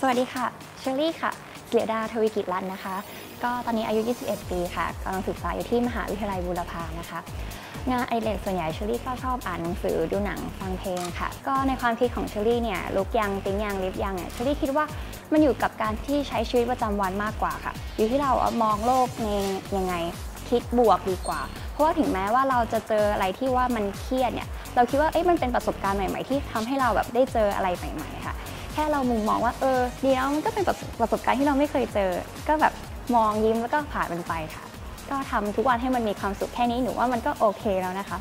สวัสดีค่ะเชอรี่ค่ะเสียดาทวีกิจรัตน์นะคะ ก็ตอนนี้อายุ 21 ปีค่ะกำลังศึกษาอยู่ที่มหาวิทยาลัยบูรพานะคะ งานไอเด็กส่วนใหญ่เชอรี่ก็ชอบอ่านหนังสือดูหนังฟังเพลงค่ะ ก็ในความคิดของเชอรี่เนี่ยลุกยังติ้งยังลิฟยังเนี่ยเชอรี่คิดว่ามันอยู่กับการที่ใช้ชีวิตประจำวันมากกว่าค่ะ อยู่ที่เรามองโลกในยังไงคิดบวกดีกว่า เพราะว่าถึงแม้ว่าเราจะเจออะไรที่ว่ามันเครียดเนี่ยเราคิดว่าเอ๊ะมันเป็นประสบการณ์ใหม่ ๆ ที่ทำให้เราแบบได้เจออะไรใหม่ ๆ ค่ะ ค่เรามุมมองว่าเออเดี๋ยวมันก็เป็นประสประสบการณ์ที่เราไม่เคยเจอ ก็แบบมองยิ้มแล้วก็ผ่านมันไปค่ะ ก็ทำทุกวันให้มันมีความสุขแค่นี้หนูว่ามันก็โอเคแล้วนะคะ